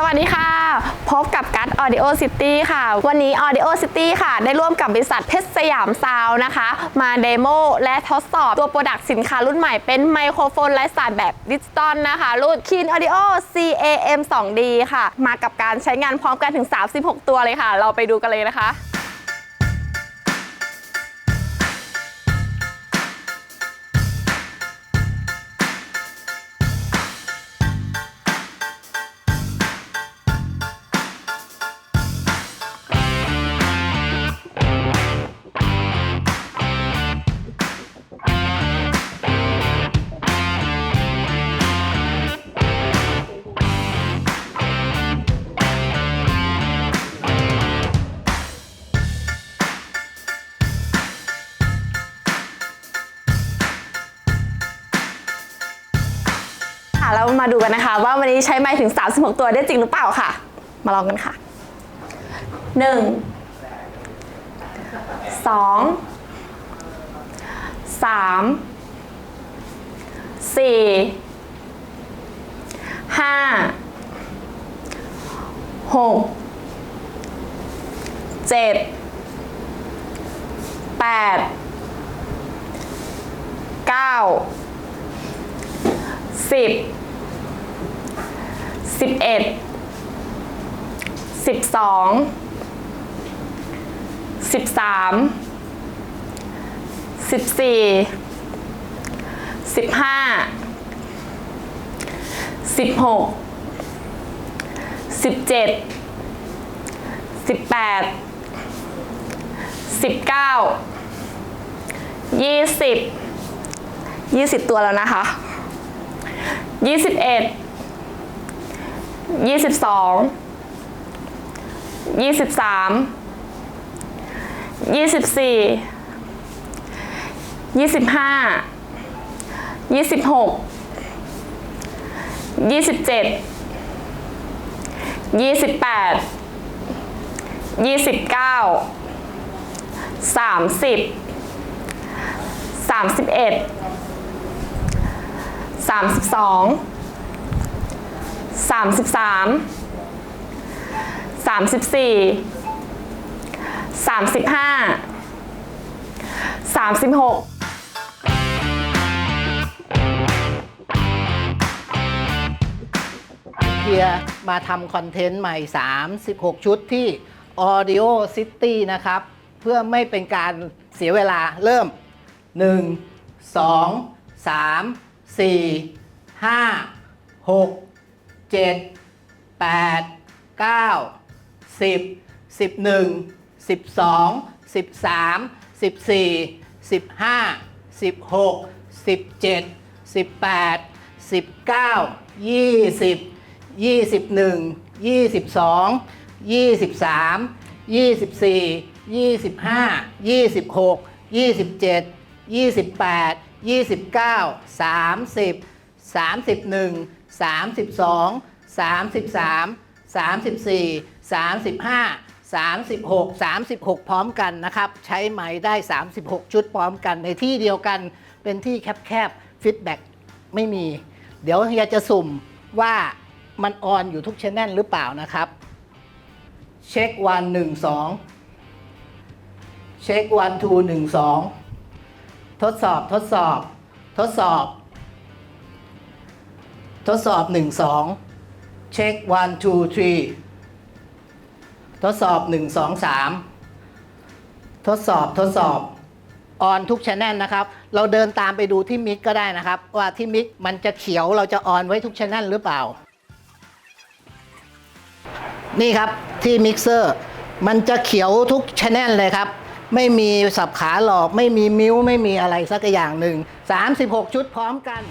สวัสดีค่ะ พบกับกัดออดิโอซิตี้ค่ะ วันนี้ Audio City ค่ะ ได้ร่วมกับบริษัทเพชรสยามซาวนะคะ มาเดโมและทดสอบตัวโปรดักต์สินค้ารุ่นใหม่เป็นไมโครโฟนไร้สายแบบดิจิตอลนะคะ รุ่น Keen Audio CAM 2D ค่ะ มากับการใช้งานพร้อมกันถึง 36 ตัวเลยค่ะ เราไปดูกันเลยนะคะ ค่ะเรามาดูกันนะคะ ว่าวันนี้ใช้ไม้ถึง 36 ตัวได้จริงหรือเปล่าค่ะ มาลองกันค่ะ 1 2 3 4 5 6 7 8 9สิบ สิบเอ็ดสิบสองสิบสามสิบสี่สิบห้าสิบหกสิบเจ็ดสิบแปดสิบเก้ายี่สิบยี่สิบตัวแล้วนะคะยี่สิบเอ็ด ยี่สิบสองยี่สิบสามยี่สิบสี่ยี่สิบห้ายี่สิบหกยี่สิบเจ็ดยี่สิบแปดยี่สิบเก้าสามสิบสามสิบเอ็ดสามสิบสอง สามสิบสามสามสิบสี่สามสิบห้าสามสิบหกเฮียมาทำคอนเทนต์ใหม่ 36 ชุดที่ Audio City นะครับ เพื่อไม่เป็นการเสียเวลาเริ่ม 1 2 3 4 5 6 7 8 9 10 11 12 13 14 15 16 17 18 19 20 21 22 23 24 25 26 27 28 29 30 31 32 33 34 35 36 36 พร้อมกันนะครับ ใช้ไหมได้ 36 ชุดพร้อมกันในที่เดียวกันเป็นที่แคบๆฟีดแบ็กไม่มี เดี๋ยวเฮียจะสุ่มว่ามันออนอยู่ทุกชแนลหรือเปล่านะครับ เช็ควันหนึ่งสองเช็ควันทูหนึ่งสองทดสอบทดสอบ ทดสอบ ทดสอบหนึ่งสองเช็ควันทูทรีทดสอบหนึ่งสองสามทดสอบทดสอบออนทุกชแนลนะครับ เราเดินตามไปดูที่มิกก็ได้นะครับ ว่าที่มิกมันจะเขียวเราจะออนไว้ทุกชแนลหรือเปล่า นี่ครับที่มิกเซอร์มันจะเขียวทุกชแนลเลยครับ ไม่มีสับขาหลอก ไม่มีมิวไม่มีอะไรสักอย่างหนึ่ง36 ชุดพร้อมกัน